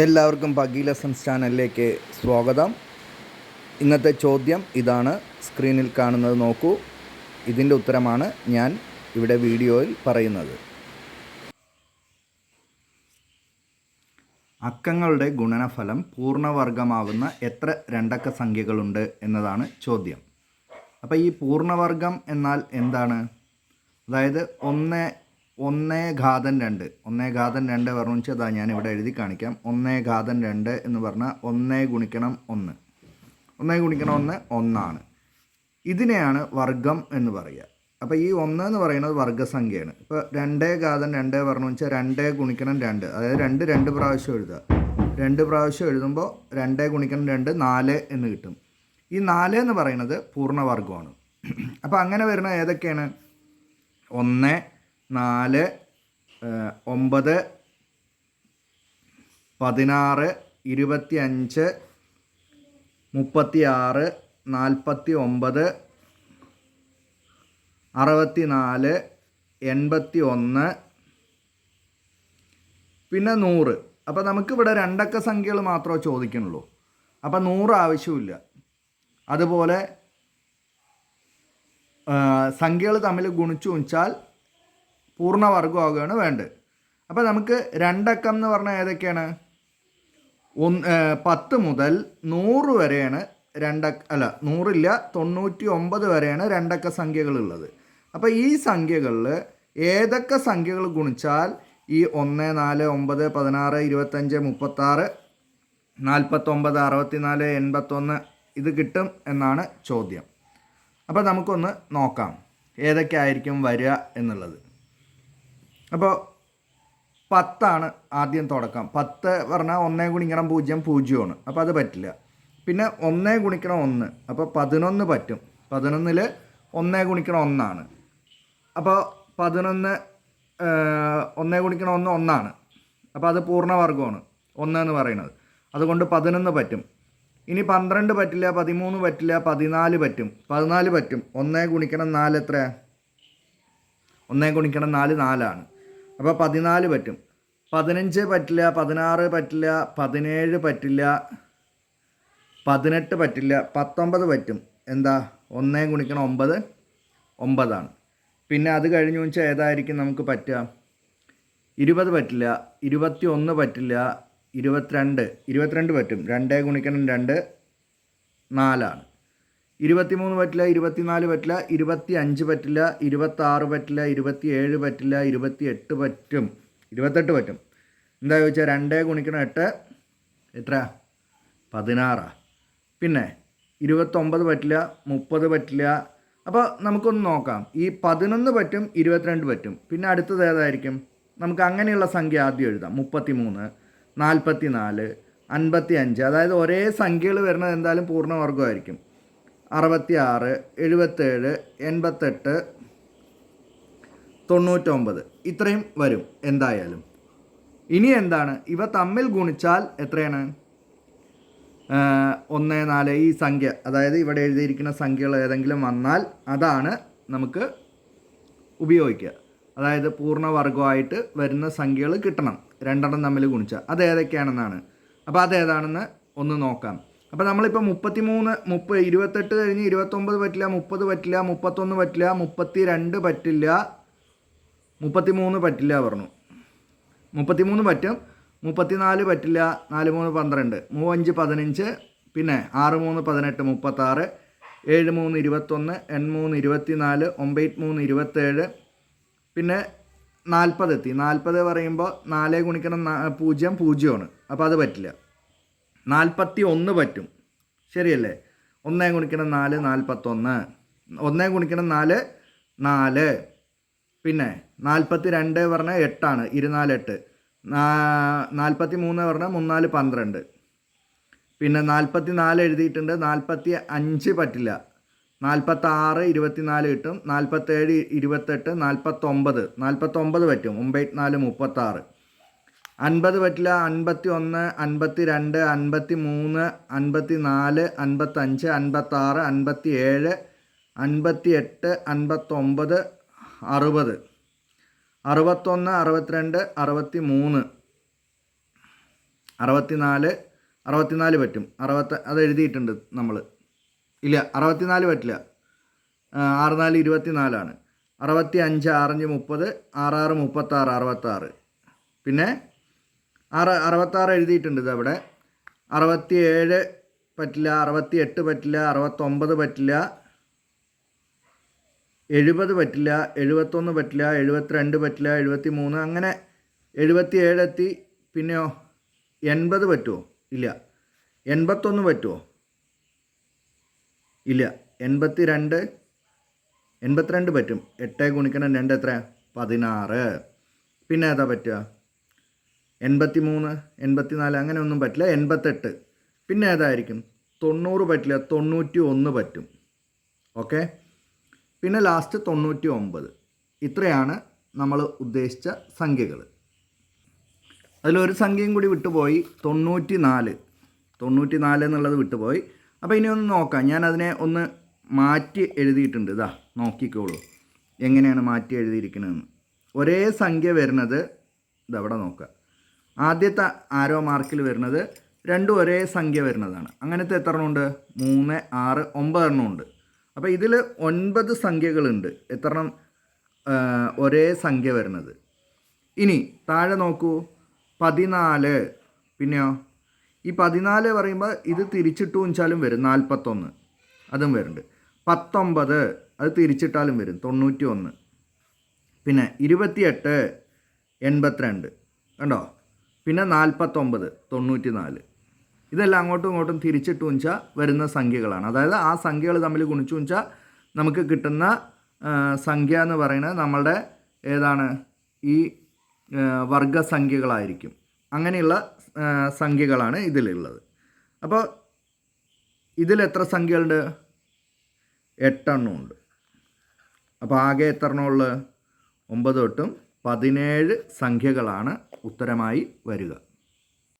എല്ലാവർക്കും പഗി ലെസൺസ് ചാനലിലേക്ക് സ്വാഗതം. ഇന്നത്തെ ചോദ്യം ഇതാണ്. സ്ക്രീനിൽ കാണുന്നത് നോക്കൂ. ഇതിന്റെ ഉത്തരമാണ് ഞാൻ ഇവിടെ വീഡിയോയിൽ പറയുന്നത്. അക്കങ്ങളുടെ ഗുണനഫലം പൂർണവർഗമാവുന്ന എത്ര രണ്ടക്ക സംഖ്യകളുണ്ട് എന്നതാണ് ചോദ്യം. അപ്പോൾ ഈ പൂർണവർഗം എന്നാൽ എന്താണ്? അതായത് ഒന്ന് ഒന്നേ ഘാതൻ രണ്ട്. ഒന്നേ ഘാതൻ രണ്ട് പറഞ്ഞു വെച്ചാൽ അതാ ഞാൻ ഇവിടെ എഴുതി കാണിക്കാം. ഒന്നേ ഘാതൻ രണ്ട് എന്ന് പറഞ്ഞാൽ ഒന്നേ ഗുണിക്കണം ഒന്ന്. ഒന്നേ ഗുണിക്കണം ഒന്ന് ഒന്നാണ്. ഇതിനെയാണ് വർഗം എന്ന് പറയുക. അപ്പോൾ ഈ ഒന്ന് എന്ന് പറയുന്നത് വർഗസംഖ്യയാണ്. ഇപ്പോൾ രണ്ടേ ഘാതൻ രണ്ട് പറഞ്ഞു വെച്ചാൽ രണ്ടേ ഗുണിക്കണം രണ്ട്. അതായത് രണ്ട് രണ്ട് പ്രാവശ്യം എഴുതുക. രണ്ട് പ്രാവശ്യം എഴുതുമ്പോൾ രണ്ടേ ഗുണിക്കണം രണ്ട് നാല് എന്ന് കിട്ടും. ഈ നാല് എന്ന് പറയുന്നത് പൂർണവർഗമാണ് അപ്പോൾ അങ്ങനെ വരുന്ന ഏതൊക്കെയാണ്? ഒന്ന് നാല് ഒമ്പത് പതിനാറ് ഇരുപത്തി അഞ്ച് മുപ്പത്തി ആറ് നാൽപ്പത്തി ഒമ്പത് അറുപത്തി നാല് എൺപത്തി ഒന്ന് പിന്നെ നൂറ്. അപ്പോൾ നമുക്കിവിടെ രണ്ടക്ക സംഖ്യകൾ മാത്രമേ ചോദിക്കുന്നുള്ളൂ. അപ്പോൾ നൂറ് ആവശ്യമില്ല അതുപോലെ സംഖ്യകൾ തമ്മിൽ ഗുണിച്ചു വെച്ചാൽ പൂർണവർഗമാവുകയാണ് വേണ്ടത്. അപ്പോൾ നമുക്ക് രണ്ടക്കം എന്ന് പറഞ്ഞാൽ ഏതൊക്കെയാണ്? ഒന്ന് പത്ത് മുതൽ നൂറ് വരെയാണ് രണ്ടക്ക അല്ല നൂറില്ല തൊണ്ണൂറ്റി ഒമ്പത് വരെയാണ് രണ്ടക്ക സംഖ്യകളുള്ളത് അപ്പോൾ ഈ സംഖ്യകളിൽ ഏതൊക്കെ സംഖ്യകൾ ഗുണിച്ചാൽ ഈ ഒന്ന് നാല് ഒമ്പത് പതിനാറ് ഇരുപത്തഞ്ച് മുപ്പത്താറ് നാൽപ്പത്തൊമ്പത് അറുപത്തിനാല് എൺപത്തൊന്ന് ഇത് കിട്ടും എന്നാണ് ചോദ്യം. അപ്പോൾ നമുക്കൊന്ന് നോക്കാം. ഏതൊക്കെ ആയിരിക്കും വരിക എന്നുള്ളത്. അപ്പോൾ പത്താണ് ആദ്യം തുടക്കം. പത്ത് പറഞ്ഞാൽ ഒന്നേ ഗുണിക്കണം പൂജ്യം പൂജ്യമാണ്. അപ്പോൾ അത് പറ്റില്ല. പിന്നെ ഒന്നേ ഗുണിക്കണം ഒന്ന്. അപ്പോൾ പതിനൊന്ന് പറ്റും. പതിനൊന്നിൽ ഒന്നേ ഗുണിക്കണം ഒന്നാണ്. അപ്പോൾ പതിനൊന്ന് ഒന്നേ ഗുണിക്കണം ഒന്ന് ഒന്നാണ്. അപ്പോൾ അത് പൂർണവർഗമാണ് ഒന്ന് എന്ന് പറയുന്നത്. അതുകൊണ്ട് പതിനൊന്ന് പറ്റും. ഇനി പന്ത്രണ്ട് പറ്റില്ല പതിമൂന്ന് പറ്റില്ല പതിനാല് പറ്റും. പതിനാല് പറ്റും. ഒന്നേ ഗുണിക്കണം നാല് എത്രയാണ് ഒന്നേ ഗുണിക്കണം നാല് നാലാണ്. അപ്പോൾ പതിനാല് പറ്റും. പതിനഞ്ച് പറ്റില്ല പതിനാറ് പറ്റില്ല പതിനേഴ് പറ്റില്ല പതിനെട്ട് പറ്റില്ല പത്തൊമ്പത് പറ്റും. എന്താ? ഒന്നേ ഗുണിക്കണം ഒമ്പത് ഒമ്പതാണ്. പിന്നെ അത് കഴിഞ്ഞു വെച്ചാൽ ഏതായിരിക്കും നമുക്ക് പറ്റുക? ഇരുപത് പറ്റില്ല ഇരുപത്തി ഒന്ന് പറ്റില്ല ഇരുപത്തിരണ്ട്. ഇരുപത്തിരണ്ട് പറ്റും. രണ്ടേ ഗുണിക്കണം രണ്ട് നാലാണ്. ഇരുപത്തിമൂന്ന് പറ്റില്ല ഇരുപത്തിനാല് പറ്റില്ല ഇരുപത്തി അഞ്ച് പറ്റില്ല ഇരുപത്താറ് പറ്റില്ല ഇരുപത്തി ഏഴ് പറ്റില്ല ഇരുപത്തി എട്ട് പറ്റും. ഇരുപത്തെട്ട് പറ്റും. എന്താ ചോദിച്ചാൽ രണ്ടേ ഗുണിക്കണം എട്ട്. എത്ര പതിനാറാ. പിന്നെ ഇരുപത്തൊമ്പത് പറ്റില്ല മുപ്പത് പറ്റില്ല. അപ്പോൾ നമുക്കൊന്ന് നോക്കാം. ഈ പതിനൊന്ന് പറ്റും ഇരുപത്തിരണ്ട് പറ്റും. പിന്നെ അടുത്തത് ഏതായിരിക്കും? നമുക്ക് അങ്ങനെയുള്ള സംഖ്യ ആദ്യം എഴുതാം. മുപ്പത്തി മൂന്ന് നാൽപ്പത്തി നാല് അൻപത്തി അഞ്ച് അതായത് ഒരേ സംഖ്യകൾ വരുന്നത് എന്തായാലും പൂർണവർഗമായിരിക്കും അറുപത്തി ആറ് എഴുപത്തേഴ് എൺപത്തെട്ട് തൊണ്ണൂറ്റൊമ്പത്. ഇത്രയും വരും എന്തായാലും. ഇനി എന്താണ്? ഇവ തമ്മിൽ ഗുണിച്ചാൽ എത്രയാണ്? ഒന്ന് നാല് ഈ സംഖ്യ. അതായത് ഇവിടെ എഴുതിയിരിക്കുന്ന സംഖ്യകൾ ഏതെങ്കിലും വന്നാൽ അതാണ് നമുക്ക് ഉപയോഗിക്കുക. അതായത് പൂർണവർഗമായിട്ട് വരുന്ന സംഖ്യകൾ കിട്ടണം. രണ്ടെണ്ണം തമ്മിൽ ഗുണിച്ചാൽ. അത് ഏതൊക്കെയാണെന്നാണ്. അപ്പോൾ അതേതാണെന്ന് ഒന്ന് നോക്കാം. അപ്പോൾ നമ്മളിപ്പോൾ മുപ്പത്തി മൂന്ന് മുപ്പ ഇരുപത്തെട്ട് കഴിഞ്ഞ് ഇരുപത്തൊമ്പത് പറ്റില്ല മുപ്പത് പറ്റില്ല മുപ്പത്തൊന്ന് പറ്റില്ല മുപ്പത്തി രണ്ട് പറ്റില്ല മുപ്പത്തി മൂന്ന് പറ്റില്ല പറഞ്ഞു. മുപ്പത്തിമൂന്ന് പറ്റും മുപ്പത്തിനാല് പറ്റില്ല നാല് മൂന്ന് പന്ത്രണ്ട് മൂവഞ്ച് പതിനഞ്ച് പിന്നെ ആറ് മൂന്ന് പതിനെട്ട് മുപ്പത്താറ് ഏഴ് മൂന്ന് ഇരുപത്തൊന്ന് എൺ മൂന്ന് ഇരുപത്തിനാല് ഒമ്പത് മൂന്ന് ഇരുപത്തേഴ് പിന്നെ നാൽപ്പത് എത്തി നാൽപ്പത് പറയുമ്പോൾ നാല് ഗുണിക്കണം പൂജ്യം പൂജ്യമാണ്. അപ്പോൾ അത് പറ്റില്ല. നാൽപ്പത്തി ഒന്ന് പറ്റും. ശരിയല്ലേ? ഒന്നേ ഗുണിക്കണം നാല് നാൽപ്പത്തൊന്ന് ഒന്നേ ഗുണിക്കണം നാല് നാല്. പിന്നെ നാൽപ്പത്തി രണ്ട് പറഞ്ഞാൽ എട്ടാണ് ഇരുന്നാലെട്ട് നാൽപ്പത്തി മൂന്ന് പറഞ്ഞാൽ മൂന്നാൽ പന്ത്രണ്ട്. പിന്നെ നാൽപ്പത്തി നാല് എഴുതിയിട്ടുണ്ട് നാൽപ്പത്തി അഞ്ച് പറ്റില്ല. നാൽപ്പത്താറ് ഇരുപത്തിനാല് കിട്ടും. നാൽപ്പത്തേഴ് ഇരുപത്തെട്ട് നാൽപ്പത്തൊമ്പത് നാൽപ്പത്തൊമ്പത് പറ്റും. ഒമ്പത് നാല് മുപ്പത്താറ്. അൻപത് പറ്റില്ല അൻപത്തി ഒന്ന് അൻപത്തി രണ്ട് അൻപത്തി മൂന്ന് അൻപത്തി നാല് അൻപത്തഞ്ച് അൻപത്താറ് അൻപത്തി ഏഴ് അൻപത്തി എട്ട് അൻപത്തൊമ്പത് അറുപത്. അറുപത്തൊന്ന് അറുപത്തിരണ്ട് അറുപത്തി മൂന്ന് അറുപത്തിനാല് അറുപത്തിനാല് പറ്റും. അറുപത്ത അത് എഴുതിയിട്ടുണ്ട് നമ്മൾ ഇല്ല അറുപത്തിനാല് പറ്റില്ല. ആ, ആറ് നാല് ഇരുപത്തി നാലാണ് അറുപത്തി അഞ്ച് ആറഞ്ച് മുപ്പത് ആറാറ് മുപ്പത്താറ് അറുപത്താറ്. പിന്നെ ആറ് അറുപത്താറ് എഴുതിയിട്ടുണ്ട് ഇത് അവിടെ. അറുപത്തി ഏഴ് പറ്റില്ല അറുപത്തി എട്ട് പറ്റില്ല അറുപത്തൊമ്പത് പറ്റില്ല എഴുപത് പറ്റില്ല എഴുപത്തൊന്ന് പറ്റില്ല എഴുപത്തിരണ്ട് പറ്റില്ല എഴുപത്തി മൂന്ന് അങ്ങനെ എഴുപത്തി ഏഴെത്തി പിന്നെയോ എൺപത് പറ്റുമോ ഇല്ല. എൺപത്തൊന്ന് പറ്റുമോ ഇല്ല. എൺപത്തി രണ്ട് എൺപത്തിരണ്ട് പറ്റും. എട്ട് ഗുണിക്കണം രണ്ട് എത്ര പതിനാറ്. പിന്നെ ഏതാ പറ്റുക? എൺപത്തി മൂന്ന് എൺപത്തി നാല് അങ്ങനെ ഒന്നും പറ്റില്ല. എൺപത്തെട്ട്. പിന്നെ ഏതായിരിക്കും? തൊണ്ണൂറ് പറ്റില്ല. തൊണ്ണൂറ്റി ഒന്ന് പറ്റും. ഓക്കെ? പിന്നെ ലാസ്റ്റ് തൊണ്ണൂറ്റി ഒമ്പത് ഇത്രയാണ് നമ്മൾ ഉദ്ദേശിച്ച സംഖ്യകൾ. അതിലൊരു സംഖ്യയും കൂടി വിട്ടുപോയി തൊണ്ണൂറ്റി നാല് തൊണ്ണൂറ്റി നാല് എന്നുള്ളത് വിട്ടുപോയി. അപ്പോൾ ഇനി ഒന്ന് നോക്കാം. ഞാൻ അതിനെ ഒന്ന് മാറ്റി എഴുതിയിട്ടുണ്ട്. ഇതാ നോക്കിക്കോളൂ. എങ്ങനെയാണ് മാറ്റി എഴുതിയിരിക്കുന്നതെന്ന് ഒരേ സംഖ്യ വരുന്നത് ഇതവിടെ നോക്കുക ആദ്യത്തെ ആരോ മാർക്കിൽ വരുന്നത് രണ്ടും ഒരേ സംഖ്യ വരുന്നതാണ്. അങ്ങനത്തെ എത്ര എണ്ണമുണ്ട് മൂന്ന് ആറ് ഒമ്പത് എണ്ണം ഉണ്ട്. അപ്പോൾ ഇതിൽ ഒൻപത് സംഖ്യകളുണ്ട്. എത്ര ഒരേ സംഖ്യ വരുന്നത്. ഇനി താഴെ നോക്കൂ. പതിനാല്. പിന്നെയോ? ഈ പതിനാല് പറയുമ്പോൾ ഇത് തിരിച്ചിട്ടു വെച്ചാലും വരും. നാൽപ്പത്തൊന്ന് അതും വരുന്നുണ്ട്. പത്തൊമ്പത് അത് തിരിച്ചിട്ടാലും വരും. തൊണ്ണൂറ്റി ഒന്ന് പിന്നെ ഇരുപത്തിയെട്ട് എൺപത്തിരണ്ട്. കണ്ടോ? പിന്നെ നാൽപ്പത്തൊമ്പത് തൊണ്ണൂറ്റി നാല് ഇതെല്ലാം അങ്ങോട്ടും ഇങ്ങോട്ടും തിരിച്ചിട്ട് വെച്ചാൽ വരുന്ന സംഖ്യകളാണ്. അതായത് ആ സംഖ്യകൾ തമ്മിൽ ഗുണിച്ചു വെച്ചാൽ നമുക്ക് കിട്ടുന്ന സംഖ്യ എന്ന് പറയുന്നത് നമ്മളുടെ ഏതാണ്? ഈ വർഗസംഖ്യകളായിരിക്കും. അങ്ങനെയുള്ള സംഖ്യകളാണ് ഇതിലുള്ളത്. അപ്പോൾ ഇതിൽ എത്ര സംഖ്യകളുണ്ട്? എട്ടെണ്ണം ഉണ്ട്. അപ്പോൾ ആകെ എത്ര എണ്ണം ഉള്ളത് ഒമ്പത് തൊട്ടും പതിനേഴ് സംഖ്യകളാണ് ഉത്തരമായി വരിക.